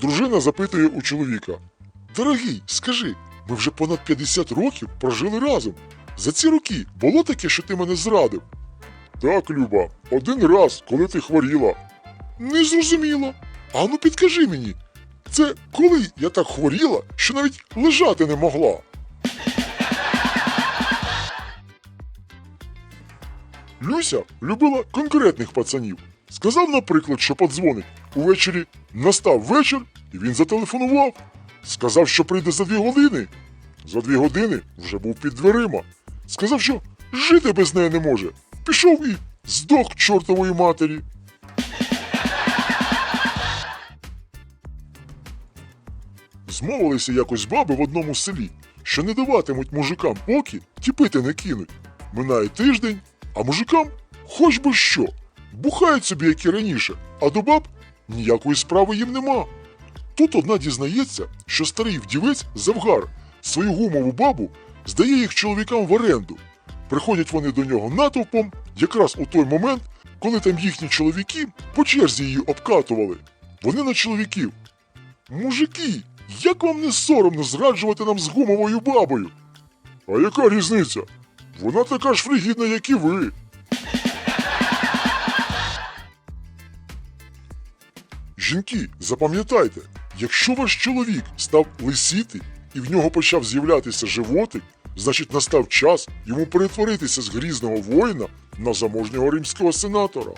Дружина запитує у чоловіка: Дорогий, скажи, ми вже понад 50 років прожили разом. За ці роки було таке, що ти мене зрадив? Так, Люба, один раз, коли ти хворіла. Не зрозуміло. А ну підкажи мені, це коли я так хворіла, що навіть лежати не могла. Люся любила конкретних пацанів. Сказав, наприклад, що подзвонить. Увечері настав вечір, і він зателефонував. Сказав, що прийде за дві години. За дві години вже був під дверима. Сказав, що жити без неї не може. Пішов і здох чортової матері. Змовилися якось баби в одному селі, що не даватимуть мужикам поки ті пити не кинуть. Минає тиждень, а мужикам хоч би що. Бухають собі, як і раніше, а до баб ніякої справи їм нема. Тут одна дізнається, що старий вдівець Завгар свою гумову бабу здає їх чоловікам в оренду. Приходять вони до нього натовпом якраз у той момент, коли там їхні чоловіки по черзі її обкатували. Вони на чоловіків. Мужики, як вам не соромно зраджувати нам з гумовою бабою? А яка різниця? Вона така ж фригідна, як і ви. Жінки, запам'ятайте, якщо ваш чоловік став лисіти і в нього почав з'являтися животик, значить настав час йому перетворитися з грізного воїна на заможнього римського сенатора.